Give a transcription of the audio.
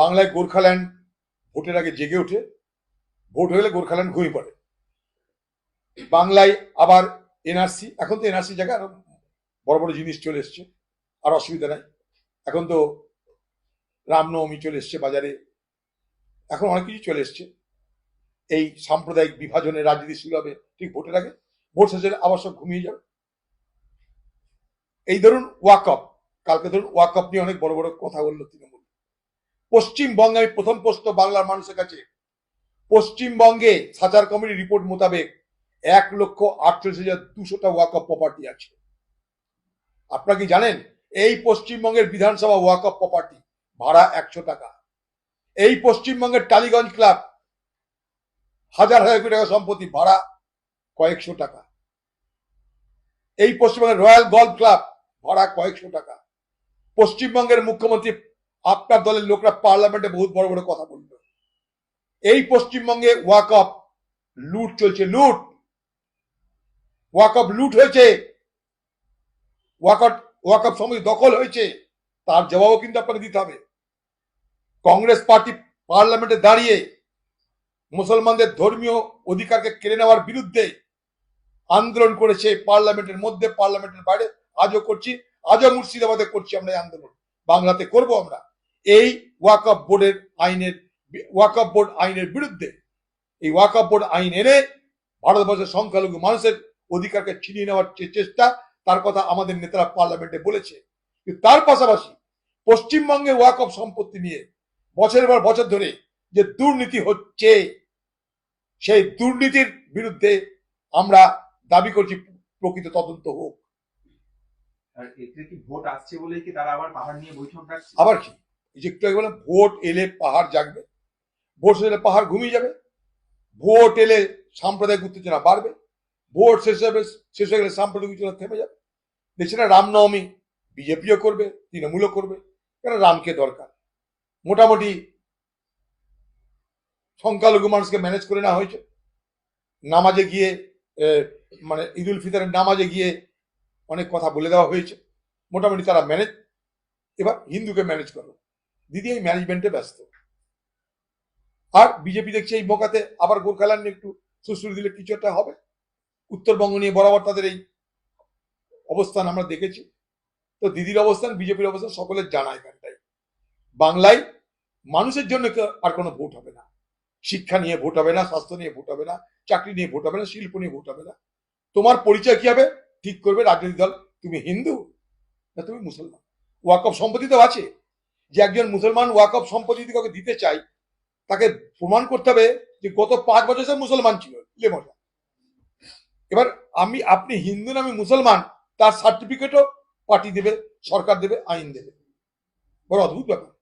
বাংলায় গোর্খাল্যান্ড ভোটের আগে জেগে ওঠে, ভোট হয়ে গেলে গোর্খাল্যান্ড ঘুমিয়ে পড়ে। বাংলায় আবার এনআরসি এখন তো এনআরসি জায়গায় আরও বড় বড় জিনিস চলে এসছে, আর অসুবিধা নাই। এখন তো রামনবমী চলে এসছে বাজারে, এখন অনেক কিছু চলে এসছে। এই সাম্প্রদায়িক বিভাজনের রাজনীতি শুরু হবে ঠিক ভোটের আগে, ভোট শেষে আবার সব ঘুমিয়ে যাবে। এই ধরুন ওয়াকআপ, কালকে ধরুন ওয়াকআপ নিয়ে অনেক বড় বড় কথা বলল তৃণমূল। পশ্চিমবঙ্গে আমি প্রথম প্রশ্ন বাংলার মানুষের কাছে। পশ্চিমবঙ্গে সাচার কমিটির রিপোর্ট মোতাবেক এক লক্ষ আটচল্লিশ হাজার দুশোটা ওয়াকআপ প্রপার্টি আছে। আপনারা কি জানেন? এই পশ্চিমবঙ্গের বিধানসভা ওয়াকআপ প্রপার্টি ভাড়া একশো টাকা। এই পশ্চিমবঙ্গের টালিগঞ্জ ক্লাব হাজার হাজার কোটি টাকা সম্পত্তি ভাড়া কয়েকশো টাকা। এই পশ্চিমবঙ্গের রয়্যাল গল্ফ ক্লাব ভাড়া কয়েকশো টাকা। পশ্চিমবঙ্গের মুখ্যমন্ত্রী আপনার দলের লোকরা পার্লামেন্টে বহুত বড় বড় কথা বলল এই পশ্চিমবঙ্গে ওয়াকআপ লুট চলছে, লুট। ওয়াকআপ লুট হয়েছে। ওয়াকআপ ওয়াকআপ সমিতি দখল হয়েছে। তার জবাবও কিন্তু আপনাকে দিতে হবে। কংগ্রেস পার্টি পার্লামেন্টে দাঁড়িয়ে মুসলমানদের ধর্মীয় অধিকারকে কেড়ে নেওয়ার বিরুদ্ধে আন্দোলন করেছে পার্লামেন্টের মধ্যে, পার্লামেন্টের বাইরে। আজও করছি, আজও মুর্শিদাবাদে করছি আমরা এই আন্দোলন। বাংলাতে করব আমরা। এই ওয়াকআপ বোর্ডের আইনের ওয়াকআপ বোর্ড আইনের বিরুদ্ধে এই ওয়াকআপ বোর্ড আইন এনে ভারতবর্ষের সংখ্যালঘু মানুষের অধিকারকে ছিনিয়ে নেওয়ার চেষ্টা তার কথা আমাদের নেতারা পার্লামেন্টে বলেছে। তার পাশাপাশি পশ্চিমবঙ্গে ওয়াকআপ সম্পত্তি নিয়ে বছরের পর বছর ধরে যে দুর্নীতি হচ্ছে সেই দুর্নীতির বিরুদ্ধে আমরা দাবি করছি প্রকৃত তদন্ত হোক। আর এতে কি ভোট আসছে বলেই কি তারা আবার পাহাড় নিয়ে বৈঠক ডাকছে? আবার কি? একটু আগে বললাম, ভোট এলে পাহাড় জাগবে, ভোট শেষ হলে পাহাড় ঘুমিয়ে যাবে, ভোট এলে সাম্প্রদায়িক উত্তেজনা বাড়বে, ভোট শেষ হবে, শেষ হয়ে গেলে সাম্প্রদায়িক উত্তেজনা থেমে যাবে। দেখছি না রামনবমী বিজেপিও করবে, তৃণমূলও করবে, কেন রামকে দরকার? মোটামুটি সংখ্যালঘু মানুষকে ম্যানেজ করে নেওয়া হয়েছে। নামাজে গিয়ে মানে ঈদ উল ফিতরের নামাজে গিয়ে অনেক কথা বলে দেওয়া হয়েছে। মোটামুটি তারা ম্যানেজ এবার হিন্দুকে ম্যানেজ করো। দিদি, এই ম্যানেজমেন্টে ব্যস্ত। আর বিজেপি দেখছে এই মোকাতে আবার গোর্খাল্যান্ড একটু সুশ্রী দিলে কিছু একটা হবে? উত্তরবঙ্গ নিয়ে বরাবর তাদের এই অবস্থান আমরা দেখেছি। তো দিদির অবস্থান বিজেপির অবস্থান সকলের জানা এখানটাই বাংলায় মানুষের জন্য আর কোনো ভোট হবে না। শিক্ষা নিয়ে ভোট হবে না, স্বাস্থ্য নিয়ে ভোট হবে না, চাকরি নিয়ে ভোট হবে না, শিল্প নিয়ে ভোট হবে না। তোমার পরিচয় কি হবে? ঠিক করবে রাজনৈতিক দল। তুমি হিন্দু? না, তুমি মুসলমান। ওয়াকফ সম্পত্তি তো আছে। যে একজন মুসলমান ওয়াকফ সম্পত্তি যদি কাউকে দিতে চাই তাকে প্রমাণ করতে হবে যে গত পাঁচ বছর সে মুসলমান ছিল লেমনা এবার আমি, আপনি হিন্দু না, আমি মুসলমান, তার সার্টিফিকেটও পার্টি দেবে, সরকার দেবে, আইন দেবে। বড় অদ্ভুত ব্যাপার।